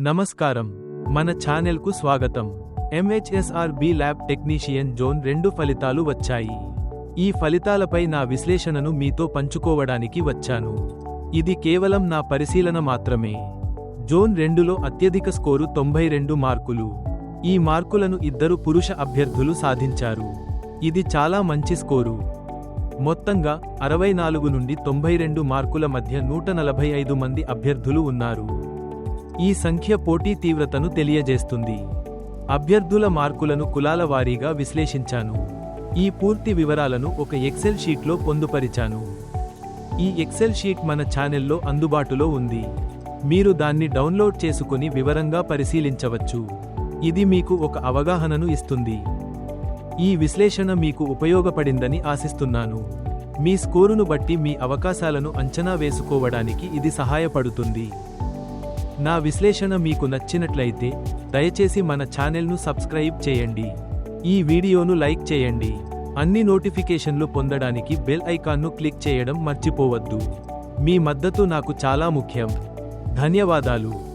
నమస్కారం. మన ఛానెల్కు స్వాగతం. M H S R B lab technician zone రెండు ఫలితాలు వచ్చాయి. ఈ ఫలితాలపై నా విశ్లేషణను మీతో పంచుకోవడానికి వచ్చాను. ఇది కేవలం నా పరిశీలన మాత్రమే. జోన్ రెండులో అత్యధిక స్కోరు తొంభై రెండు మార్కులు. ఈ మార్కులను ఇద్దరు పురుష అభ్యర్థులు సాధించారు. ఇది చాలా మంచి స్కోరు. మొత్తంగా అరవై నాలుగు నుండి తొంభై రెండు మార్కుల మధ్య నూట నలభై ఐదు మంది అభ్యర్థులు ఉన్నారు. ఈ సంఖ్య పోటీ తీవ్రతను తెలియజేస్తుంది. అభ్యర్థుల మార్కులను కులాల వారీగా విశ్లేషించాను. ఈ పూర్తి వివరాలను ఒక ఎక్సెల్ షీట్లో పొందుపరిచాను. ఈ ఎక్సెల్ షీట్ మన ఛానెల్లో అందుబాటులో ఉంది. మీరు దాన్ని డౌన్లోడ్ చేసుకుని వివరంగా పరిశీలించవచ్చు. ఇది మీకు ఒక అవగాహనను ఇస్తుంది. ఈ విశ్లేషణ మీకు ఉపయోగపడిందని ఆశిస్తున్నాను. మీ స్కోరును బట్టి మీ అవకాశాలను అంచనా వేసుకోవడానికి ఇది సహాయపడుతుంది. నా విశ్లేషణ మీకు నచ్చినట్లయితే దయచేసి మన ఛానల్ను సబ్స్క్రైబ్ చేయండి. ఈ వీడియోను లైక్ చేయండి. అన్ని నోటిఫికేషన్లు పొందడానికి బెల్ ఐకాన్ను క్లిక్ చేయడం మర్చిపోవద్దు. మీ మద్దతు నాకు చాలా ముఖ్యం. ధన్యవాదాలు.